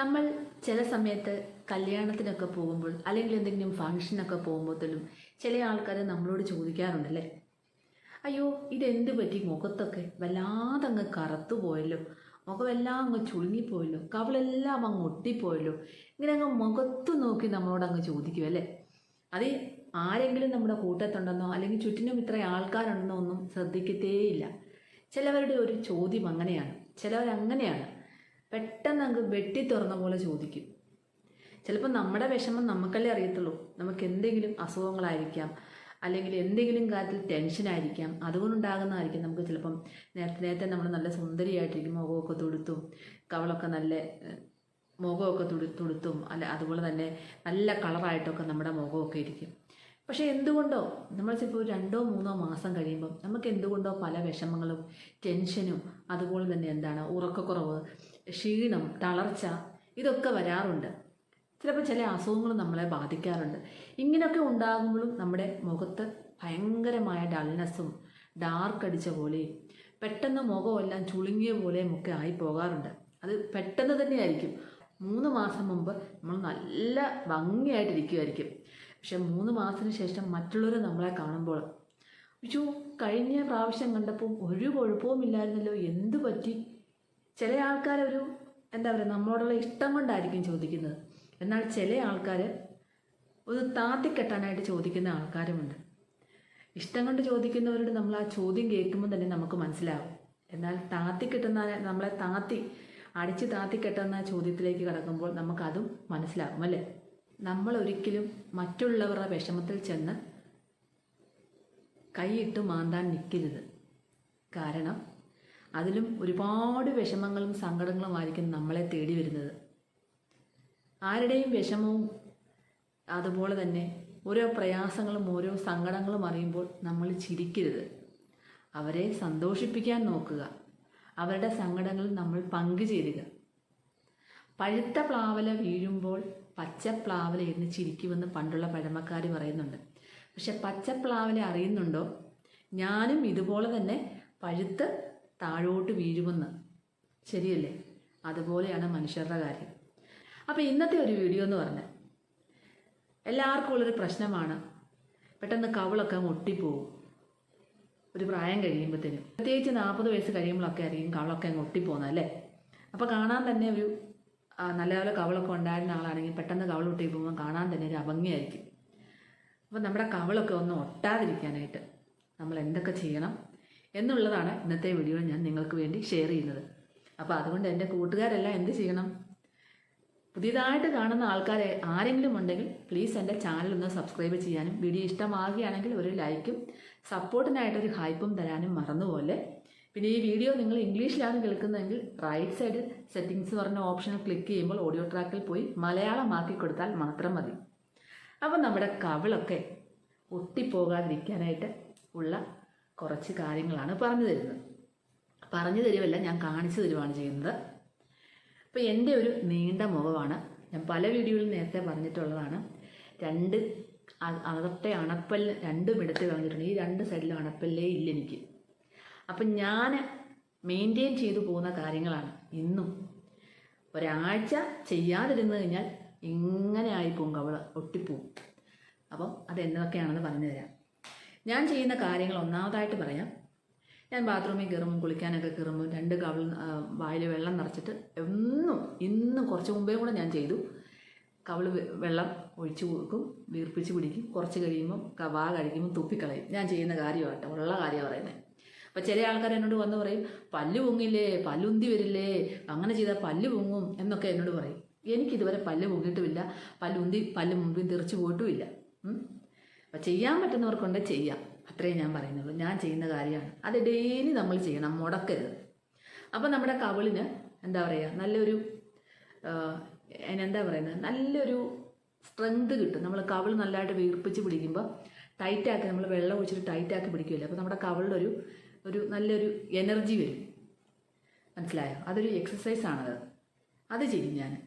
നമ്മൾ ചില സമയത്ത് കല്യാണത്തിനൊക്കെ പോകുമ്പോൾ അല്ലെങ്കിൽ എന്തെങ്കിലും ഫംഗ്ഷനൊക്കെ പോകുമ്പോഴത്തേലും ചില ആൾക്കാർ നമ്മളോട് ചോദിക്കാറുണ്ടല്ലേ? അയ്യോ ഇതെന്ത് പറ്റി മുഖത്തൊക്കെ? വല്ലാതെ അങ്ങ് കറുത്തു പോയല്ലോ. മുഖമെല്ലാം അങ്ങ് ചുളുങ്ങിപ്പോയല്ലോ. കവളെല്ലാം അങ്ങ് ഒട്ടിപ്പോയല്ലോ. ഇങ്ങനെ അങ്ങ് മുഖത്ത് നോക്കി നമ്മളോട് അങ്ങ് ചോദിക്കും അല്ലേ? അത് ആരെങ്കിലും നമ്മുടെ കൂട്ടത്തുണ്ടെന്നോ അല്ലെങ്കിൽ ചുറ്റിനും ഇത്ര ആൾക്കാരുണ്ടെന്നോ ഒന്നും ശ്രദ്ധിക്കത്തേയില്ല. ചിലവരുടെ ഒരു ചോദ്യം അങ്ങനെയാണ്. ചിലവരങ്ങനെയാണ്. പെട്ടെന്ന് അങ്ങ് വെട്ടി തുറന്ന പോലെ ചോദിക്കും. ചിലപ്പോൾ നമ്മുടെ വിഷമം നമുക്കല്ലേ അറിയത്തുള്ളൂ. നമുക്ക് എന്തെങ്കിലും അസുഖങ്ങളായിരിക്കാം അല്ലെങ്കിൽ എന്തെങ്കിലും കാര്യത്തിൽ ടെൻഷനായിരിക്കാം അതുകൊണ്ടുണ്ടാകുന്നതായിരിക്കും നമുക്ക് ചിലപ്പം നേരത്തെ നേരത്തെ നമ്മൾ നല്ല സുന്ദരിയായിട്ടിരിക്കും മുഖമൊക്കെ തുടുത്തും കവളൊക്കെ നല്ല മുഖമൊക്കെ തുടി തുടുത്തും അല്ല അതുപോലെ തന്നെ നല്ല കളറായിട്ടൊക്കെ നമ്മുടെ മുഖമൊക്കെ ഇരിക്കും. പക്ഷേ എന്തുകൊണ്ടോ? നമ്മൾ ചിലപ്പോൾ രണ്ടോ മൂന്നോ മാസം കഴിയുമ്പം നമുക്ക് എന്തുകൊണ്ടോ പല വിഷമങ്ങളും ടെൻഷനും അതുപോലെ തന്നെ എന്താണ് ഉറക്കക്കുറവ് ക്ഷീണം തളർച്ച ഇതൊക്കെ വരാറുണ്ട്. ചിലപ്പോൾ ചില അസുഖങ്ങൾ നമ്മളെ ബാധിക്കാറുണ്ട്. ഇങ്ങനെയൊക്കെ ഉണ്ടാകുമ്പോഴും നമ്മുടെ മുഖത്ത് ഭയങ്കരമായ ഡൾനെസ്സും ഡാർക്ക് അടിച്ച പോലെയും പെട്ടെന്ന് മുഖമെല്ലാം ചുളുങ്ങിയ പോലെയും ഒക്കെ ആയി പോകാറുണ്ട്. അത് പെട്ടെന്ന് തന്നെയായിരിക്കും മൂന്ന് മാസം മുമ്പ് നമ്മൾ നല്ല ഭംഗിയായിട്ടിരിക്കുമായിരിക്കും പക്ഷെ മൂന്ന് മാസത്തിന് ശേഷം മറ്റുള്ളവർ നമ്മളെ കാണുമ്പോൾ അയ്യോ കഴിഞ്ഞ പ്രാവശ്യം കണ്ടപ്പോൾ ഒരു കുഴപ്പവും ഇല്ലായിരുന്നല്ലോ എന്ത് പറ്റി? ചില ആൾക്കാരൊരു എന്താ പറയുക നമ്മളോടുള്ള ഇഷ്ടം കൊണ്ടായിരിക്കും ചോദിക്കുന്നത്. എന്നാൽ ചില ആൾക്കാർ ഒന്ന് താത്തിക്കെട്ടാനായിട്ട് ചോദിക്കുന്ന ആൾക്കാരുമുണ്ട്. ഇഷ്ടം കൊണ്ട് ചോദിക്കുന്നവരോട് നമ്മൾ ആ ചോദ്യം കേൾക്കുമ്പോൾ തന്നെ നമുക്ക് മനസ്സിലാവും. എന്നാൽ താത്തി കിട്ടുന്ന നമ്മളെ താത്തി അടിച്ച് താത്തി കെട്ടുന്ന ചോദ്യത്തിലേക്ക് കടക്കുമ്പോൾ നമുക്കതും മനസ്സിലാകും അല്ലേ? നമ്മൾ ഒരിക്കലും മറ്റുള്ളവരുടെ വിഷമത്തിൽ ചെന്ന് കൈയിട്ട് മാന്താൻ നിൽക്കരുത്. കാരണം അതിലും ഒരുപാട് വിഷമങ്ങളും സങ്കടങ്ങളുമായിരിക്കും നമ്മളെ തേടി വരുന്നത്. ആരുടെയും വിഷമവും അതുപോലെ തന്നെ ഓരോ പ്രയാസങ്ങളും ഓരോ സങ്കടങ്ങളും അറിയുമ്പോൾ നമ്മൾ ചിരിക്കരുത്. അവരെ സന്തോഷിപ്പിക്കാൻ നോക്കുക. അവരുടെ സങ്കടങ്ങൾ നമ്മൾ പങ്കുചേരുക പഴുത്ത പ്ലാവല വീഴുമ്പോൾ പച്ച പ്ലാവല എന്ന് ചിരിക്കുമെന്ന് പണ്ടുള്ള പഴമക്കാർ പറയുന്നുണ്ട്. പക്ഷെ പച്ചപ്ലാവില അറിയുന്നുണ്ടോ? ഞാനും ഇതുപോലെ തന്നെ പഴുത്ത് താഴോട്ട് വീഴുമെന്ന്. ശരിയല്ലേ? അതുപോലെയാണ് മനുഷ്യരുടെ കാര്യം. അപ്പോൾ ഇന്നത്തെ ഒരു വീഡിയോ എന്ന് പറഞ്ഞാൽ എല്ലാവർക്കും ഉള്ളൊരു പ്രശ്നമാണ്. പെട്ടെന്ന് കവിളൊക്കെ ഒട്ടിപ്പോവും ഒരു പ്രായം കഴിയുമ്പോഴത്തേനും പ്രത്യേകിച്ച് നാൽപ്പത് വയസ്സ് കഴിയുമ്പോഴൊക്കെ ആയിരിക്കും കവളൊക്കെ അങ്ങ് ഒട്ടിപ്പോകുന്നത് അല്ലേ? അപ്പോൾ കാണാൻ തന്നെ ഒരു ആ, നല്ല പോലെ കവളൊക്കെ ഉണ്ടായിരുന്ന ആളാണെങ്കിൽ പെട്ടെന്ന് കവൾ ഒട്ടി പോകുമ്പോൾ കാണാൻ തന്നെ ഒരു അഭംഗിയായിരിക്കും. അപ്പം നമ്മുടെ കവളൊക്കെ ഒന്ന് ഒട്ടാതിരിക്കാനായിട്ട് നമ്മൾ എന്തൊക്കെ ചെയ്യണം എന്നുള്ളതാണ് ഇന്നത്തെ വീഡിയോ ഞാൻ നിങ്ങൾക്ക് വേണ്ടി ഷെയർ ചെയ്യുന്നത്. അപ്പോൾ അതുകൊണ്ട് എന്റെ കൂട്ടുകാരെല്ലാം എന്ത് ചെയ്യണം? പുതിയതായിട്ട് കാണുന്ന ആൾക്കാരെ ആരെങ്കിലും ഉണ്ടെങ്കിൽ പ്ലീസ് എന്റെ ചാനൽ ഒന്ന് സബ്സ്ക്രൈബ് ചെയ്യാനും വീഡിയോ ഇഷ്ടമാകുകയാണെങ്കിൽ ഒരു ലൈക്കും സപ്പോർട്ടിനായിട്ടൊരു ഹൈപ്പും തരാനും മറന്നുപോലെ പിന്നെ ഈ വീഡിയോ നിങ്ങൾ ഇംഗ്ലീഷിലാണ് കേൾക്കുന്നതെങ്കിൽ റൈറ്റ് സൈഡിൽ സെറ്റിങ്സ് പറഞ്ഞ ഓപ്ഷൻ ക്ലിക്ക് ചെയ്യുമ്പോൾ ഓഡിയോ ട്രാക്കിൽ പോയി മലയാളമാക്കി കൊടുത്താൽ മാത്രം മതി. അപ്പോൾ നമ്മുടെ കവിളൊക്കെ ഒട്ടിപ്പോകാതിരിക്കാനായിട്ട് ഉള്ള കുറച്ച് കാര്യങ്ങളാണ് പറഞ്ഞു തരുന്നത്. പറഞ്ഞു തരുമല്ല ഞാൻ കാണിച്ചു തരുവാണ് ചെയ്യുന്നത്. അപ്പോൾ എന്റെ ഒരു നീണ്ട മുഖമാണ്. ഞാൻ പല വീഡിയോയിൽ നേരത്തെ പറഞ്ഞിട്ടുള്ളതാണ്. രണ്ട് അകത്തെ അണപ്പല്ല് രണ്ടും എടുത്ത് കളഞ്ഞിട്ടുണ്ട്. ഈ രണ്ട് സൈഡിലും അണപ്പല്ലേ ഇല്ല എനിക്ക് അപ്പം ഞാൻ മെയിന്റെയിൻ ചെയ്തു പോകുന്ന കാര്യങ്ങളാണ് ഇന്നും. ഒരാഴ്ച ചെയ്യാതിരുന്നു കഴിഞ്ഞാൽ ഇങ്ങനെ ആയിപ്പോവും കവൾ ഒട്ടിപ്പോവും. അപ്പം അതെന്തൊക്കെയാണെന്ന് പറഞ്ഞു തരാം. ഞാൻ ചെയ്യുന്ന കാര്യങ്ങൾ ഒന്നാമതായിട്ട് പറയാം. ഞാൻ ബാത്റൂമിൽ കയറും കുളിക്കാനൊക്കെ കയറുമ്പോൾ രണ്ട് കവൾ വായിൽ വെള്ളം നിറച്ചിട്ട് എന്നും ഇന്നും കുറച്ച് മുമ്പേ കൂടെ ഞാൻ ചെയ്തു. കവൾ വെള്ളം ഒഴിച്ചു കൊടുക്കും വീർപ്പിച്ച് പിടിക്കും. കുറച്ച് കഴിയുമ്പം വാ കഴിക്കുമ്പോൾ തുപ്പിക്കളയും. ഞാൻ ചെയ്യുന്ന കാര്യമാട്ടോ ഉള്ള കാര്യം പറയുന്നത്. അപ്പോൾ ചില ആൾക്കാർ എന്നോട് വന്ന് പറയും പല്ല് പൊങ്ങില്ലേ പല്ലുന്തി വരില്ലേ അങ്ങനെ ചെയ്താൽ പല്ല് പൊങ്ങും എന്നൊക്കെ എന്നോട് പറയും. എനിക്കിതുവരെ പല്ല് പൊങ്ങിയിട്ടുമില്ല പല്ലുന്തി പല്ല് മുമ്പിൽ തെറിച്ച് പോയിട്ടുമില്ല. അപ്പം ചെയ്യാൻ പറ്റുന്നവർക്കുണ്ട് ചെയ്യാം. അത്രയും ഞാൻ പറയുന്നുള്ളൂ. ഞാൻ ചെയ്യുന്ന കാര്യമാണ്. അത് ഡെയിലി നമ്മൾ ചെയ്യണം മുടക്കരുത്. അപ്പോൾ നമ്മുടെ കവിളിന് എന്താ പറയുക നല്ലൊരു എന്താ പറയുന്നത് നല്ലൊരു സ്ട്രെങ്ത് കിട്ടും. നമ്മൾ കവിൾ നല്ലതായിട്ട് വീർപ്പിച്ച് പിടിക്കുമ്പോൾ ടൈറ്റാക്കി നമ്മൾ വെള്ളം ഒഴിച്ചിട്ട് ടൈറ്റാക്കി പിടിക്കുമല്ലോ അപ്പോൾ നമ്മുടെ കവിളിലൊരു ഒരു നല്ലൊരു എനർജി വരും. മനസ്സിലായോ? അതൊരു എക്സസൈസാണത് അത് ചെയ്യും ഞാൻ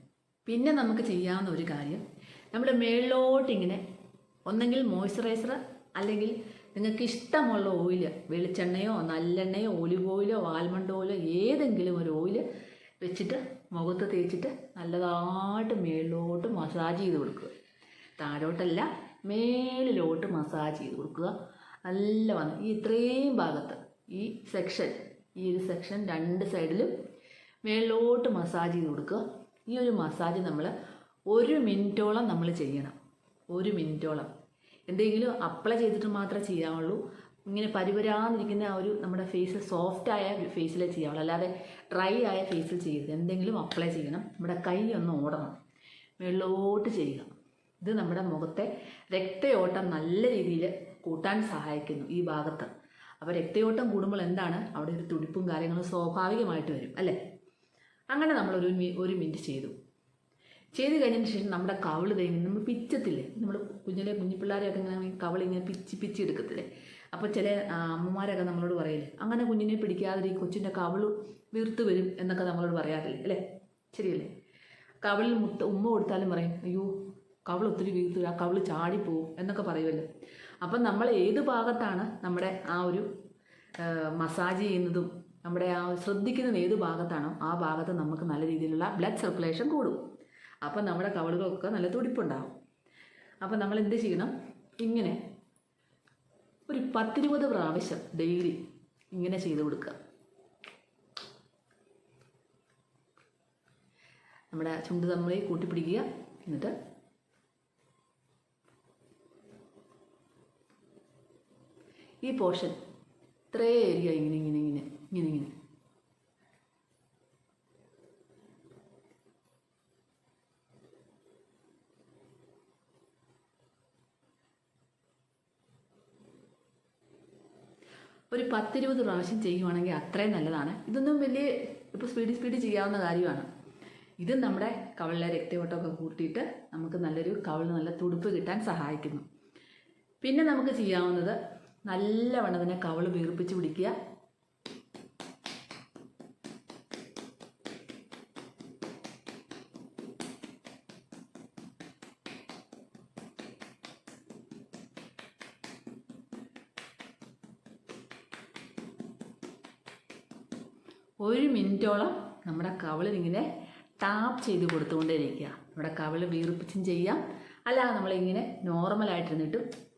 പിന്നെ നമുക്ക് ചെയ്യാവുന്ന ഒരു കാര്യം നമ്മൾ മേളിലോട്ടിങ്ങനെ ഒന്നെങ്കിൽ മോയ്സ്ചറൈസർ അല്ലെങ്കിൽ നിങ്ങൾക്ക് ഇഷ്ടമുള്ള ഓയിൽ വെളിച്ചെണ്ണയോ നല്ലെണ്ണയോ ഒലിവ് ഓയിലോ ആൽമണ്ട് ഓയിലോ ഏതെങ്കിലും ഒരു ഓയിൽ വെച്ചിട്ട് മുഖത്ത് തേച്ചിട്ട് നല്ലതായിട്ട് മേളിലോട്ട് മസാജ് ചെയ്ത് കൊടുക്കുക. താഴോട്ടല്ല മേളിലോട്ട് മസാജ് ചെയ്ത് കൊടുക്കുക. നല്ല വന്ന് ഈ ഇത്രയും ഭാഗത്ത് ഈ സെക്ഷൻ ഈ ഒരു സെക്ഷൻ രണ്ട് സൈഡിലും മേളിലോട്ട് മസാജ് ചെയ്ത് കൊടുക്കുക. ഈ ഒരു മസാജ് നമ്മൾ ഒരു മിനിറ്റോളം നമ്മൾ ചെയ്യണം. ഒരു മിനിറ്റോളം. എന്തെങ്കിലും അപ്ലൈ ചെയ്തിട്ട് മാത്രമേ ചെയ്യാവുള്ളൂ. ഇങ്ങനെ പരിപരാന്നിരിക്കുന്ന ആ ഒരു നമ്മുടെ ഫേസ് സോഫ്റ്റ് ആയ ഫേസിലേ ചെയ്യാവുള്ളൂ. അല്ലാതെ ഡ്രൈ ആയ ഫേസിൽ ചെയ്യരുത്. എന്തെങ്കിലും അപ്ലൈ ചെയ്യണം. നമ്മുടെ കൈ ഒന്ന് ഓടണം. വെള്ളോട്ട് ചെയ്യുക. ഇത് നമ്മുടെ മുഖത്തെ രക്തയോട്ടം നല്ല രീതിയിൽ കൂട്ടാൻ സഹായിക്കുന്നു ഈ ഭാഗത്ത്. അപ്പോൾ രക്തയോട്ടം കൂടുമ്പോൾ എന്താണ്? അവിടെ ഒരു തുടിപ്പും കാര്യങ്ങളും സ്വാഭാവികമായിട്ട് വരും അല്ലേ? അങ്ങനെ നമ്മൾ ഒരു ഒരു മിനിറ്റ് ചെയ്തു. ചെയ്ത് കഴിഞ്ഞതിന് ശേഷം നമ്മുടെ കവിൾ തേങ്ങി നമ്മൾ പിച്ചത്തില്ലേ നമ്മൾ കുഞ്ഞിലെ കുഞ്ഞു പിള്ളേരെയൊക്കെ ഇങ്ങനെ കവിൾ ഇങ്ങനെ പിച്ച് പിച്ചി എടുക്കത്തില്ലേ? അപ്പോൾ ചില അമ്മമാരൊക്കെ നമ്മളോട് പറയില്ലേ? അങ്ങനെ കുഞ്ഞിനെ പിടിക്കാതെ ഈ കൊച്ചിന്റെ കവിൾ വീർത്ത് വരും എന്നൊക്കെ നമ്മളോട് പറയാറില്ലേ? അല്ലേ? ശരിയല്ലേ? കവിളിൽ മുട്ട ഉമ്മ കൊടുത്താലും പറയും അയ്യോ കവിൾ ഒത്തിരി വീർത്ത് ആ കവിൾ ചാടിപ്പോവും എന്നൊക്കെ പറയുമല്ലോ. അപ്പം നമ്മൾ ഏത് ഭാഗത്താണ് നമ്മുടെ ആ ഒരു മസാജ് ചെയ്യുന്നതും നമ്മുടെ ആ ശ്രദ്ധിക്കുന്നത് ഏത് ഭാഗത്താണോ ആ ഭാഗത്ത് നമുക്ക് നല്ല രീതിയിലുള്ള ബ്ലഡ് സർക്കുലേഷൻ കൂടും. അപ്പം നമ്മുടെ കവളുകളൊക്കെ നല്ല തുടിപ്പുണ്ടാവും. അപ്പം നമ്മൾ എന്ത് ചെയ്യണം? ഇങ്ങനെ ഒരു പത്തിരുപത് പ്രാവശ്യം ഡെയിലി ഇങ്ങനെ ചെയ്ത് കൊടുക്കുക. നമ്മുടെ ചുണ്ട് തമ്മിൽ കൂട്ടിപ്പിടിക്കുക. എന്നിട്ട് ഈ പോർഷൻ. ഇത്രേ ഏരിയ ഇങ്ങനെ ഇങ്ങനെ ഇങ്ങനെ ഇങ്ങനെ ഇങ്ങനെ. ഒരു പത്തിരുപത് പ്രാവശ്യം ചെയ്യുവാണെങ്കിൽ അത്രയും നല്ലതാണ്. ഇതൊന്നും വലിയ ഇപ്പോൾ സ്പീഡ് സ്പീഡ് ചെയ്യാവുന്ന കാര്യമാണ്. ഇത് നമ്മുടെ കവളിലെ രക്തയോട്ടമൊക്കെ കൂട്ടിയിട്ട് നമുക്ക് നല്ലൊരു കവളിന് നല്ല തുടുപ്പ് കിട്ടാൻ സഹായിക്കുന്നു. പിന്നെ നമുക്ക് ചെയ്യാവുന്നത് നല്ലവണ്ണം തന്നെ കവൾ വീർപ്പിച്ച് പിടിക്കുക. ഒരു മിനിറ്റോളം നമ്മുടെ ഇങ്ങനെ ടാപ്പ് ചെയ്ത് കൊടുത്തുകൊണ്ടേ ഇരിക്കുക നമ്മുടെ കവൾ വീർപ്പിച്ചും ചെയ്യാം. അല്ലാതെ നമ്മളിങ്ങനെ നോർമലായിട്ടിരുന്നിട്ടും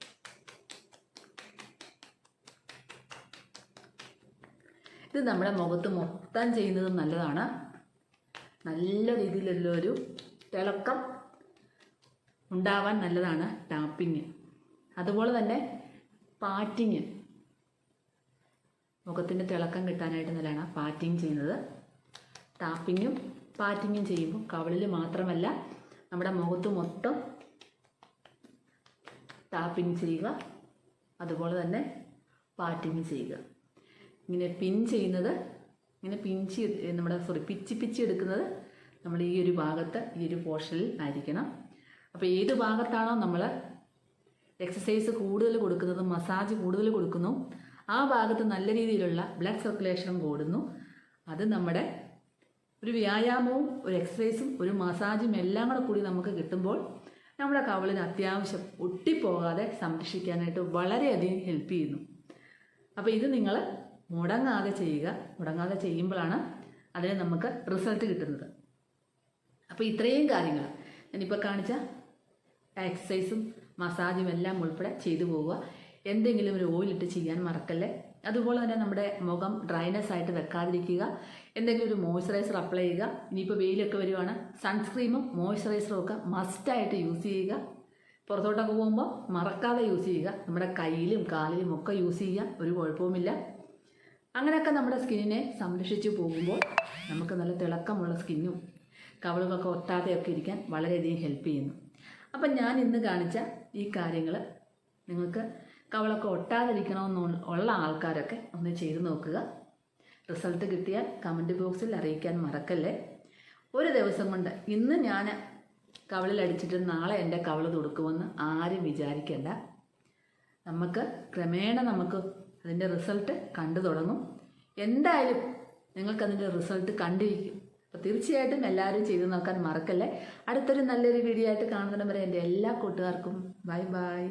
ഇത് നമ്മുടെ മുഖത്ത് മൊത്തം ചെയ്യുന്നത് നല്ലതാണ്. നല്ല രീതിയിലുള്ള ഒരു തിളക്കം ഉണ്ടാവാൻ നല്ലതാണ് ടാപ്പിങ്. അതുപോലെ തന്നെ പാറ്റിങ്. മുഖത്തിന്റെ തിളക്കം കിട്ടാനായിട്ട് നല്ലതാണ് പാറ്റിങ് ചെയ്യുന്നത്. ടാപ്പിങ്ങും പാറ്റിങ്ങും ചെയ്യുമ്പോൾ കവളിൽ മാത്രമല്ല നമ്മുടെ മുഖത്ത് മൊത്തം ടാപ്പിങ് ചെയ്യുക. അതുപോലെ തന്നെ പാറ്റിങ് ചെയ്യുക. ഇങ്ങനെ പിൻ ചെയ്യുന്നത് ഇങ്ങനെ പിഞ്ചി നമ്മുടെ സോറി പിച്ചി പിച്ചി എടുക്കുന്നത് നമ്മൾ ഈ ഒരു ഭാഗത്ത് ഈ ഒരു പോർഷനിൽ ആയിരിക്കണം. അപ്പോൾ ഏത് ഭാഗത്താണോ നമ്മൾ എക്സസൈസ് കൂടുതൽ കൊടുക്കുന്നത് മസാജ് കൂടുതൽ കൊടുക്കുന്നു ആ ഭാഗത്ത് നല്ല രീതിയിലുള്ള ബ്ലഡ് സർക്കുലേഷൻ കൂടുന്നു. അത് നമ്മുടെ ഒരു വ്യായാമവും ഒരു എക്സസൈസും ഒരു മസാജും എല്ലാം കൂടെ കൂടി നമുക്ക് കിട്ടുമ്പോൾ നമ്മുടെ കവളിന് അത്യാവശ്യം ഒട്ടിപ്പോകാതെ സംരക്ഷിക്കാനായിട്ട് വളരെയധികം ഹെൽപ്പ് ചെയ്യുന്നു. അപ്പോൾ ഇത് നിങ്ങൾ മുടങ്ങാതെ ചെയ്യുക മുടങ്ങാതെ ചെയ്യുമ്പോഴാണ് അതിന് നമുക്ക് റിസൾട്ട് കിട്ടുന്നത്. അപ്പോൾ ഇത്രയും കാര്യങ്ങൾ ഞാനിപ്പോൾ കാണിച്ച എക്സസൈസും മസാജും എല്ലാം ഉൾപ്പെടെ ചെയ്തു പോവുക. എന്തെങ്കിലും ഒരു ഓയിലിട്ട് ചെയ്യാൻ മറക്കല്ലേ? അതുപോലെ തന്നെ നമ്മുടെ മുഖം ഡ്രൈനെസ് ആയിട്ട് വെക്കാതിരിക്കുക. എന്തെങ്കിലും ഒരു മോയ്സ്ചറൈസർ അപ്ലൈ ചെയ്യുക. ഇനിയിപ്പോൾ വെയിലൊക്കെ വരുവാണ്. സൺസ്ക്രീമും മോയ്സ്ചറൈസറും ഒക്കെ മസ്റ്റായിട്ട് യൂസ് ചെയ്യുക. പുറത്തോട്ടൊക്കെ പോകുമ്പോൾ മറക്കാതെ യൂസ് ചെയ്യുക. നമ്മുടെ കയ്യിലും കാലിലും ഒക്കെ യൂസ് ചെയ്യുക. ഒരു കുഴപ്പവുമില്ല. അങ്ങനെയൊക്കെ നമ്മുടെ സ്കിന്നിനെ സംരക്ഷിച്ചു പോകുമ്പോൾ നമുക്ക് നല്ല തിളക്കമുള്ള സ്കിന്നും കവളുകളൊക്കെ ഒട്ടാതെയൊക്കെ ഇരിക്കാൻ വളരെയധികം ഹെൽപ്പ് ചെയ്യുന്നു. അപ്പം ഞാൻ ഇന്ന് കാണിച്ച ഈ കാര്യങ്ങൾ നിങ്ങൾക്ക് കവളൊക്കെ ഒട്ടാതിരിക്കണമെന്ന് ഉള്ള ആൾക്കാരൊക്കെ ഒന്ന് ചെയ്തു നോക്കുക. റിസൾട്ട് കിട്ടിയാൽ കമന്റ് ബോക്സിൽ അറിയിക്കാൻ മറക്കല്ലേ? ഒരു ദിവസം കൊണ്ട് ഇന്ന് ഞാൻ കവളിൽ അടിച്ചിട്ട് നാളെ എന്റെ കവൾ തുടുക്കുമെന്ന് ആരും വിചാരിക്കണ്ട. നമുക്ക് ക്രമേണ നമുക്ക് അതിന്റെ റിസൾട്ട് കണ്ടു തുടങ്ങും. എന്തായാലും നിങ്ങൾക്കതിന്റെ റിസൾട്ട് കണ്ടിരിക്കും. അപ്പോൾ തീർച്ചയായിട്ടും എല്ലാവരും ചെയ്തു നോക്കാൻ മറക്കല്ലേ? അടുത്തൊരു നല്ലൊരു വീഡിയോ ആയിട്ട് കാണുന്നതിന് വരെ എന്റെ എല്ലാ കൂട്ടുകാർക്കും ബൈ ബൈ